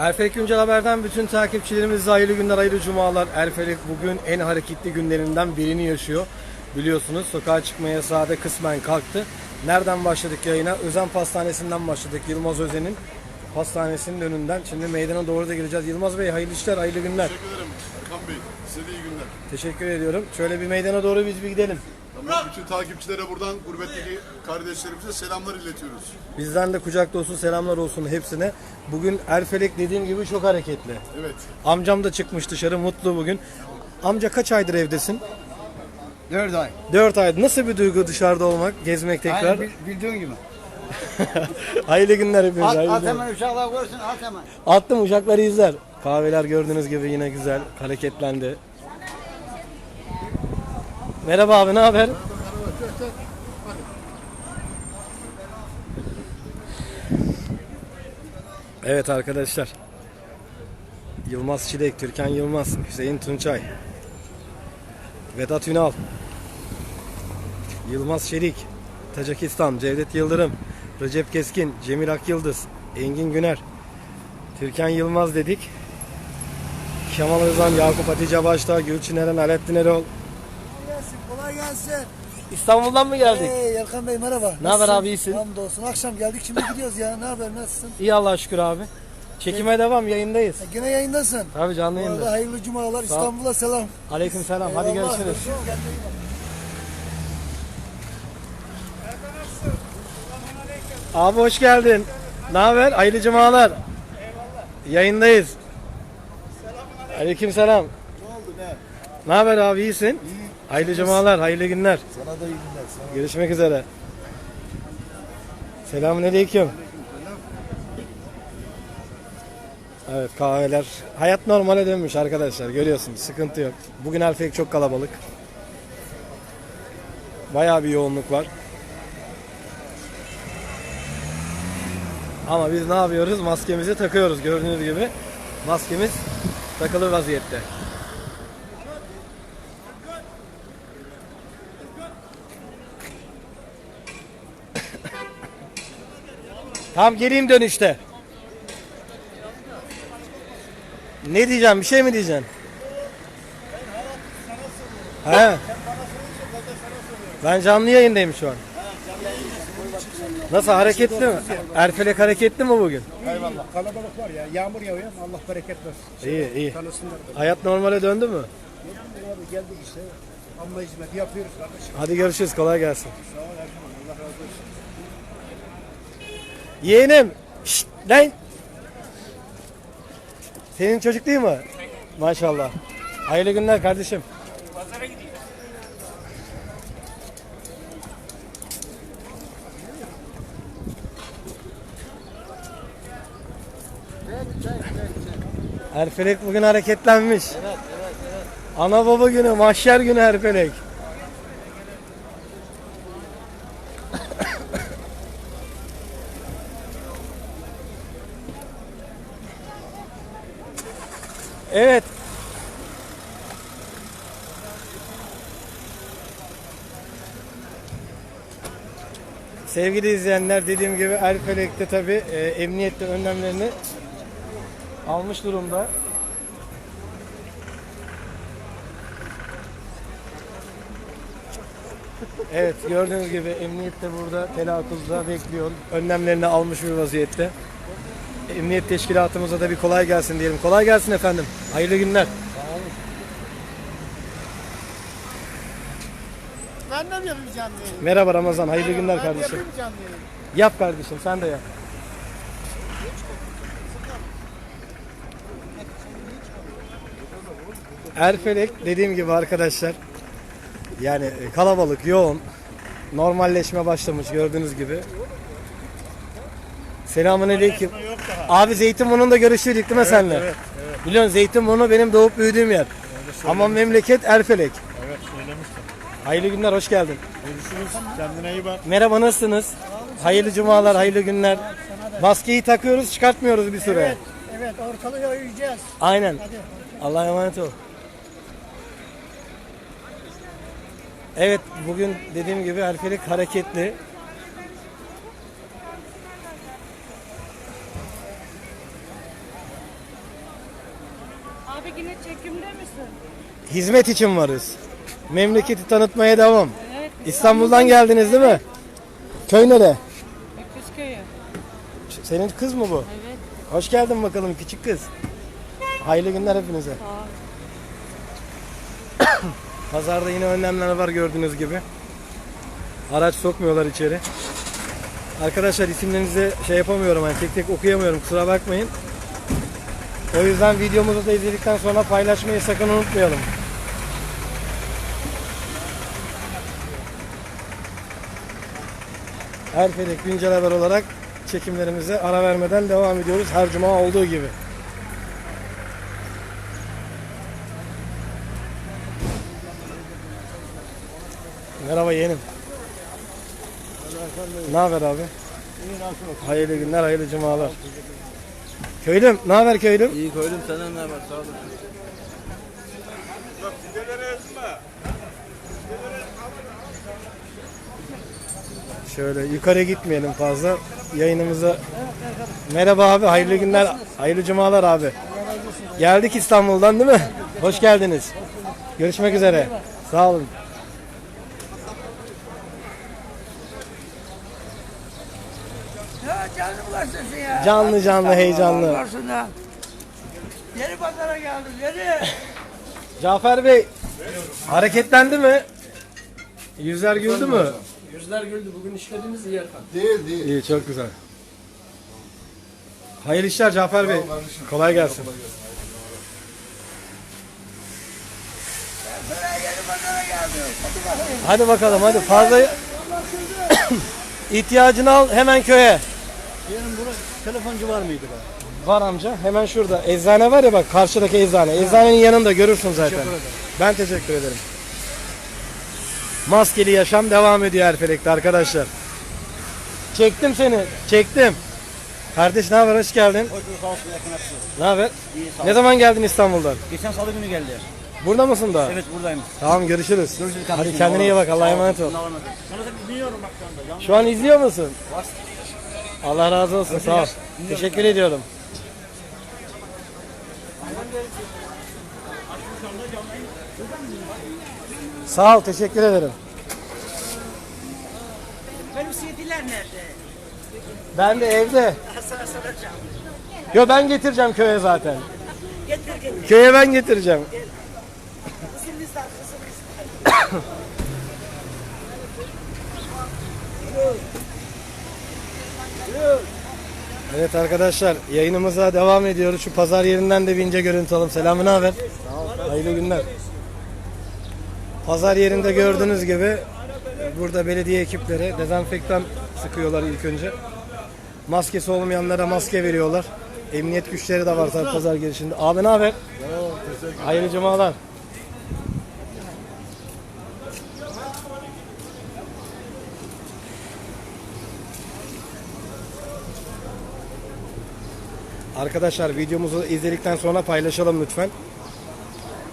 Erfelek Güncel Haber'den bütün takipçilerimize hayırlı günler, hayırlı cumalar. Erfelek bugün en hareketli günlerinden birini yaşıyor. Biliyorsunuz sokağa çıkma yasağı da kısmen kalktı. Nereden başladık yayına? Özen Pastanesi'nden başladık. Yılmaz Özen'in pastanesinin önünden. Şimdi meydana doğru da gireceğiz. Yılmaz Bey hayırlı işler, hayırlı günler. Teşekkür ederim Erkan Bey. Size de iyi günler. Teşekkür ediyorum. Şöyle bir meydana doğru biz bir gidelim. Tamam, bütün takipçilere buradan gurbetteki kardeşlerimize selamlar iletiyoruz. Bizden de kucak dolusu selamlar olsun hepsine. Bugün Erfelek dediğim gibi çok hareketli. Evet. Amcam da çıkmış dışarı mutlu bugün. Amca kaç aydır evdesin? 4 ay. 4 ay. Nasıl bir duygu dışarıda olmak, gezmek tekrar? Aynen bil- bildiğin gibi. hayırlı günler hepinize. At, hayırlı at günler. hemen uşaklar koysun at hemen. Attım uçakları izler. Kahveler gördüğünüz gibi yine güzel, hareketlendi. Merhaba abi, ne haber? Evet arkadaşlar. Yılmaz Çilek, Türkan Yılmaz, Hüseyin Tunçay, Vedat Ünal, Yılmaz Şerik, Tacikistan, Cevdet Yıldırım, Recep Keskin, Cemil Akyıldız, Engin Güner, Türkan Yılmaz dedik. Kemal Özan, Yakup Hatice Başta, Gülçin Eren, Alettin Erol. Gelsin. İstanbul'dan mı geldik? Hey Erkan Bey merhaba. Ne haber Nasılsın? abi, iyisin? Hamdolsun. Akşam geldik şimdi gidiyoruz ya. Ne haber nasılsın? İyi Allah'a şükür abi. Çekime devam, yayındayız. Ha, Gene yayındasın. Tabii canlı Bu arada yayında. hayırlı cumalar. ol. İstanbul'a selam. Aleyküm selam, hadi Eyvallah, görüşürüz. Kendine iyi bak. Abi hoş geldin. Ne haber? Hayırlı cumalar. Yayındayız. Aleyküm selam. Ne oldu ne? Ne haber abi iyisin? Hayırlı cumalar, hayırlı günler. Sana da iyi günler. Sana. Görüşmek üzere. Selamun aleyküm. Evet kahveler. Hayat normale dönmüş arkadaşlar görüyorsunuz sıkıntı yok. Bugün Alfek çok kalabalık. Bayağı bir yoğunluk var. Ama biz ne yapıyoruz? Maskemizi takıyoruz gördüğünüz gibi. Maskemiz takılı vaziyette. Tamam geleyim dönüşte. Ne diyeceğim? Bir şey mi diyeceksin? He. Ben canlı yayındayım şu an. Nasıl hareketli mi? Erfelek hareketli mi bugün? Eyvallah. Kalabalık var ya. Yağmur yağıyor. Allah bereket versin. İyi iyi. Tanısınlar. Hayat normale döndü mü? Abi geldik işte. Amma hizmet yapıyoruz kardeşim. Hadi görüşürüz. Kolay gelsin. Yeğenim. Şşt lan. Senin çocuk değil mi? Maşallah. Hayırlı günler kardeşim. Erfelek bugün hareketlenmiş. Ana baba günü, mahşer günü Erfelek. Evet. Sevgili izleyenler dediğim gibi Erfelek'te tabi emniyette önlemlerini almış durumda. Evet gördüğünüz gibi emniyette burada telaffuzda bekliyor. Önlemlerini almış bir vaziyette. Emniyet teşkilatımıza da bir kolay gelsin diyelim. Kolay gelsin efendim. Hayırlı günler. Ben de mi yapayım canlı yayını? Merhaba Ramazan. Hayırlı günler Ben de kardeşim. yayını. Yap kardeşim sen de yap. Erfelek dediğim gibi arkadaşlar yani kalabalık, yoğun, normalleşme başlamış gördüğünüz gibi. Selamünaleyküm. Abi Zeytinburnu'nda görüştük değil mi senle? Biliyorsun Zeytinburnu benim doğup büyüdüğüm yer. Ama memleket Erfelek. Evet. Hayırlı günler, hoş geldin. Görüşürüz. Kendine iyi bak. Merhaba nasılsınız? Hayırlı cumalar, hayırlı günler. Maskeyi takıyoruz, çıkartmıyoruz bir süre. Evet ortalığı yayacağız. Aynen. Allah'a emanet ol. Evet, bugün dediğim gibi Erfelek hareketli. Abi yine çekimde misin? Hizmet için varız. Memleketi tanıtmaya devam. Evet. İstanbul'dan geldiniz değil mi? Köy nere? Öküzköy'ü. Senin kız mı bu? Evet. Hoş geldin bakalım küçük kız. Hayırlı günler hepinize. Pazarda yine önlemler var gördüğünüz gibi. Araç sokmuyorlar içeri. Arkadaşlar isimlerinizi şey yapamıyorum hani tek tek okuyamıyorum kusura bakmayın. O yüzden videomuzu da izledikten sonra paylaşmayı sakın unutmayalım. Erfelek güncel haber olarak çekimlerimize ara vermeden devam ediyoruz. Her cuma olduğu gibi. Merhaba yeğenim. Ne haber abi? Hayırlı günler, hayırlı cumalar. Köylüm, ne haber köylüm? İyi koydum senden ne var sağ olasın. Şöyle yukarı gitmeyelim fazla. Yayınımıza Merhaba abi, hayırlı günler, hayırlı cumalar abi. Geldik İstanbul'dan değil mi? Hoş geldiniz. Görüşmek üzere. Sağ olun. Ya canlı bulaştırsın ya. Canlı canlı, heyecanlı. Yeni pazara geldim yeni. Cafer Bey, hareketlendi mi? Yüzler güldü mü? Yüzler güldü bugün işlediğimiz yer kan. Değil değil. İyi, çok güzel. Hayırlı işler Cafer Bey. Kolay gelsin. Hadi bakalım hadi fazla ihtiyacını al hemen köye. Benim burada telefoncu var mıydı be? Var amca hemen şurada. Eczane var ya bak karşıdaki eczane. Eczanenin yanında görürsün zaten. Ben teşekkür ederim. Maskeli yaşam devam ediyor Erfelek'te arkadaşlar. Çektim seni. Çektim. Kardeş ne haber? Hoş geldin. Hoş bulduk, sağ olsun, yakın hepsi. Ne haber? İyi, sağ Ne zaman geldin İstanbul'dan? Geçen salı günü geldi. Burada mısın da? Evet buradayım. Tamam görüşürüz. Görüşürüz Hadi kardeşim. kendine iyi bak. Allah'a emanet ol. Allah'a emanet ol. Sana da dinliyorum bak şu anda. Şu an izliyor musun? Allah razı olsun. Sağ ol. Teşekkür ediyorum. Sağ ol. Teşekkür ederim. CD'ler nerede? Ben de evde. Sana soracağım. Yo ben getireceğim köye zaten. Getir getir. Köye ben getireceğim. Kızımızdan kızımızdan. Evet arkadaşlar yayınımıza devam ediyoruz. Şu pazar yerinden de bir ince görüntü alalım. Selamın haber? Hayırlı günler. Pazar yerinde gördüğünüz gibi burada belediye ekipleri dezenfektan sıkıyorlar ilk önce. Maskesi olmayanlara maske veriyorlar. Emniyet güçleri de var tabii pazar girişinde. Abi ne haber? Hayırlı cumalar. Arkadaşlar videomuzu izledikten sonra paylaşalım lütfen.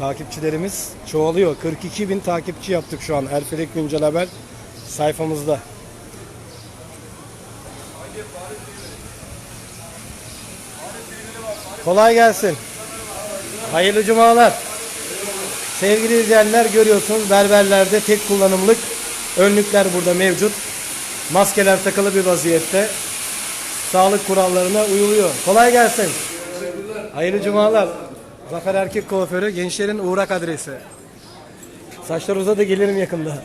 Takipçilerimiz çoğalıyor. 42 bin takipçi yaptık şu an Erfelek Güncel Haber sayfamızda. Kolay gelsin. Hayırlı cumalar. Sevgili izleyenler görüyorsunuz berberlerde tek kullanımlık önlükler burada mevcut. Maskeler takılı bir vaziyette. Sağlık kurallarına uyuluyor. Kolay gelsin. Hayırlı cumalar. Zafer Erkek Kuaförü gençlerin uğrak adresi. Saçlar uzadı gelirim yakında.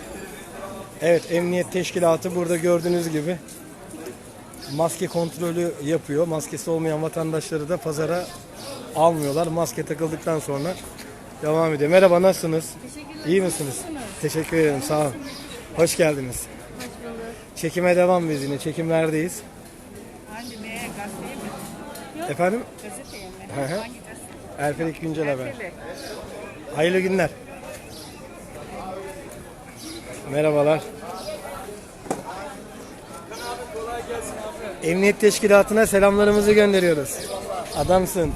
evet emniyet teşkilatı burada gördüğünüz gibi maske kontrolü yapıyor. Maskesi olmayan vatandaşları da pazara almıyorlar. Maske takıldıktan sonra devam ediyor. Merhaba nasılsınız? İyi misiniz? Teşekkür ederim sağ olun. Hoş geldiniz. Çekime devam biz yine. Çekimlerdeyiz. Hangi neye gazeteye mi? Efendim? Gazeteye mi? Hı hı. Hangi Erfelek Güncel Haber. Hayırlı günler. Merhabalar. Emniyet Teşkilatı'na selamlarımızı gönderiyoruz. Adamsın.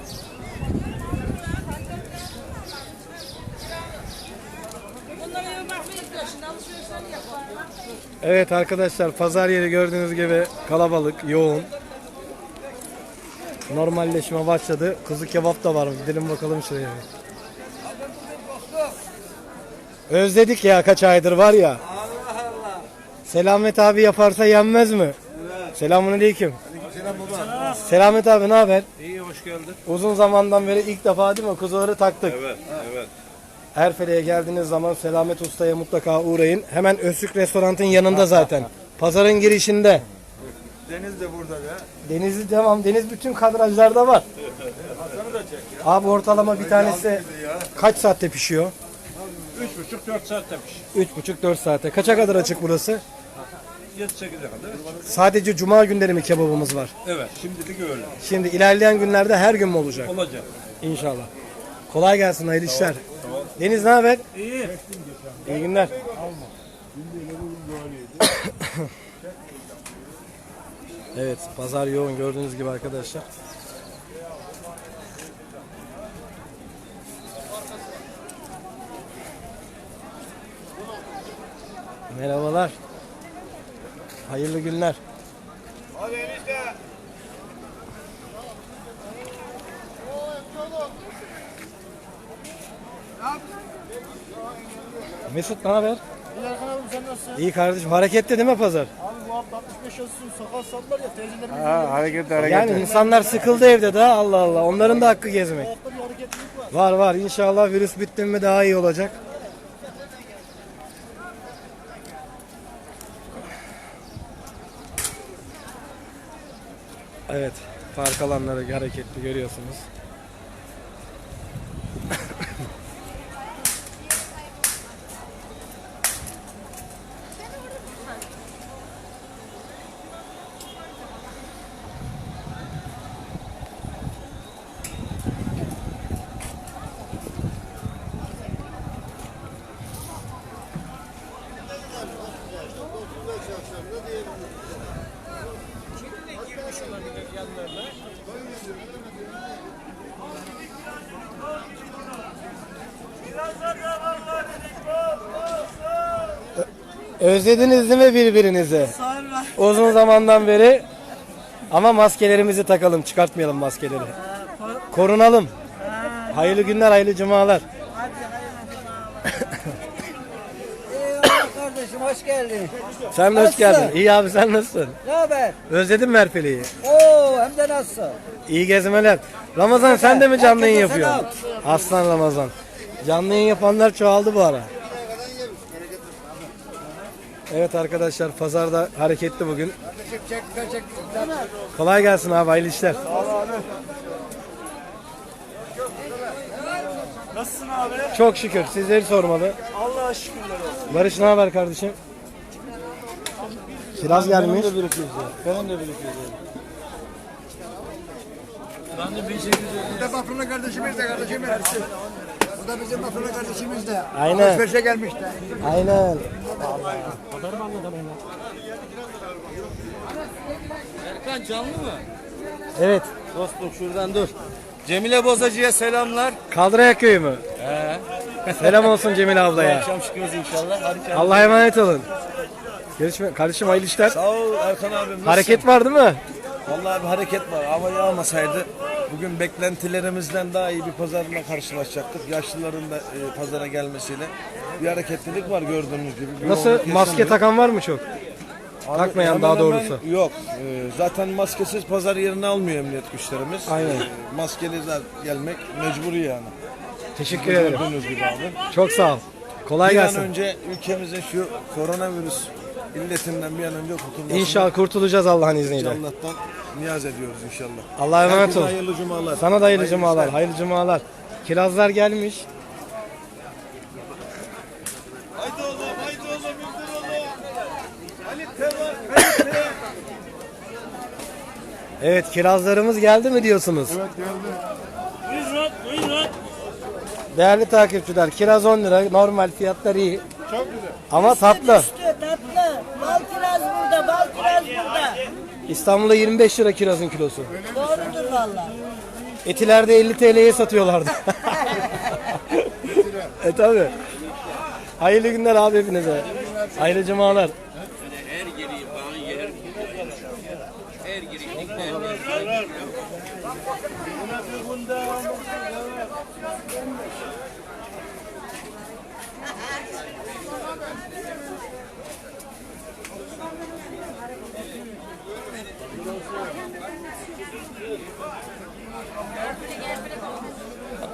Evet arkadaşlar pazar yeri gördüğünüz gibi kalabalık, yoğun. Normalleşme başladı. Kuzu kebap da var. Gidelim bakalım şuraya. Özledik ya kaç aydır var ya. Selamet abi yaparsa yenmez mi? Selamun aleyküm. Selamet abi ne haber? İyi hoş geldin. Uzun zamandan beri ilk defa değil mi kuzuları taktık. Evet evet. Erfele'ye geldiğiniz zaman Selamet Usta'ya mutlaka uğrayın. Hemen Öztürk Restorant'ın yanında zaten. Pazarın girişinde. Deniz de burada be. Denizli devam. Deniz bütün kadrajlarda var. Abi ortalama bir tanesi kaç saatte pişiyor? 3,5-4 saat demiş. 3,5-4 saate. Kaça kadar açık burası? 7-8'e kadar. Sadece cuma günleri mi kebabımız var? Evet şimdilik öyle. Şimdi ilerleyen günlerde her gün mü olacak? Olacak. İnşallah. Kolay gelsin hayırlı işler. Deniz ne haber? İyi. İyi günler. evet pazar yoğun gördüğünüz gibi arkadaşlar. Merhabalar. Hayırlı günler. Mesut ne haber? İyi kardeşim. Hareketli değil mi pazar? Abi bu hafta 65 olsun sokak sattılar ya teyzelerimiz. Ha hareket hareket. Yani insanlar sıkıldı evde daha Allah Allah. Onların da hakkı gezmek. Bu hafta bir hareketlilik var. Var var. İnşallah virüs bitti mi daha iyi olacak. Evet. Park alanları hareketli görüyorsunuz. Özlediniz değil mi birbirinizi? Sonra. Uzun zamandan beri. Ama maskelerimizi takalım. Çıkartmayalım maskeleri. Korunalım. Hayırlı günler, hayırlı cumalar. Eyvallah kardeşim hoş geldin. Sen de hoş geldin. İyi abi sen nasılsın? Ne haber? Özledin mi Erfeli'yi? Oo hem de nasıl? İyi gezmeler. Ramazan sen de mi canlı yayın yapıyorsun? Aslan Ramazan. Canlı yayın yapanlar çoğaldı bu ara. Evet arkadaşlar pazarda hareketli bugün. Kolay gelsin abi hayırlı işler. Nasılsın abi? Çok şükür sizleri sormalı. Allah'a şükürler olsun. Barış ne haber kardeşim? Kiraz gelmiş. Benim de birikiyoruz. Bu da Bafralı kardeşimiz de kardeşimiz. Da bizim Bafralı kardeşimiz de. Aynen. Alışverişe gelmişler. Aynen. Erkan canlı mı? Evet. Dostum şuradan dur. Cemile Bozacı'ya selamlar. Kaldırayak köyü mü? Selam olsun Cemil ablaya. Akşam çıkıyoruz inşallah. Hadi Allah'a emanet olun. Görüşme kardeşim hayırlı işler. Sağ ol Erkan abim. Nasılsın? Hareket var değil mi? Vallahi bir hareket var. Hava yağmasaydı bugün beklentilerimizden daha iyi bir pazarla karşılaşacaktık. Yaşlıların da e, pazara gelmesiyle bir hareketlilik var gördüğünüz gibi. Bir Nasıl yoğunluk maske yaşanıyor. takan var mı çok? Abi, takmayan hemen daha hemen doğrusu. Yok. E, zaten maskesiz pazar yerini almıyor emniyet güçlerimiz. Aynen. E, maskeli zaten gelmek mecburi yani. Teşekkür ederim. Gördüğünüz gibi abi. Çok sağ ol. Kolay Bir an gelsin. önce ülkemizin şu koronavirüs illetinden bir an önce kurtulmasını İnşallah kurtulacağız Allah'ın izniyle. Allah'tan niyaz ediyoruz inşallah. Allah'a emanet Herkese ol. hayırlı cumalar. Sana da hayırlı Hayırlı cumalar. işler. Hayırlı cumalar. Kirazlar gelmiş. Evet kirazlarımız geldi mi diyorsunuz? Evet geldi. Buyurun buyurun. Değerli takipçiler kiraz 10 lira normal fiyatlar iyi. Çok güzel. Ama tatlı. Tatlı. Bal kiraz burada, bal kiraz burada. İstanbul'da 25 lira kirazın kilosu. Doğrudur valla. Etilerde 50 TL'ye satıyorlardı. e tabi. Hayırlı günler abi hepinize. Hayırlı cumalar.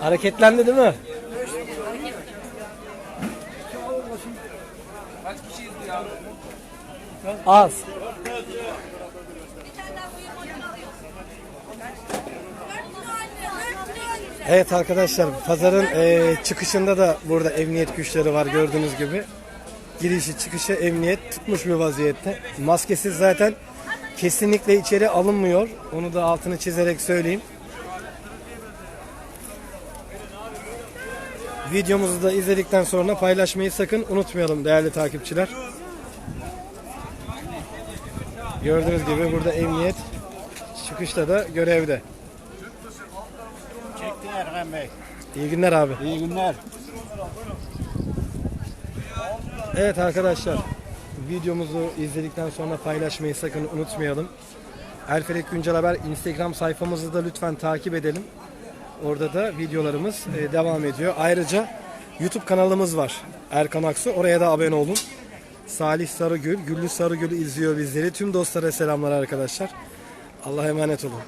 Hareketlendi değil mi? Az. Evet arkadaşlar pazarın eee, çıkışında da burada emniyet güçleri var gördüğünüz gibi. Girişi çıkışı emniyet tutmuş bir vaziyette. Maskesiz zaten kesinlikle içeri alınmıyor. Onu da altını çizerek söyleyeyim. Videomuzu da izledikten sonra paylaşmayı sakın unutmayalım değerli takipçiler. Gördüğünüz gibi burada emniyet çıkışta da görevde. Çekti Erkan Bey. İyi günler abi. İyi günler. Evet arkadaşlar videomuzu izledikten sonra paylaşmayı sakın unutmayalım. Erfelek Güncel Haber Instagram sayfamızı da lütfen takip edelim. Orada da videolarımız e, devam ediyor. Ayrıca YouTube kanalımız var. Erkan Aksu. Oraya da abone olun. Salih Sarıgül, Güllü Sarıgül izliyor bizleri. Tüm dostlara selamlar arkadaşlar. Allah'a emanet olun.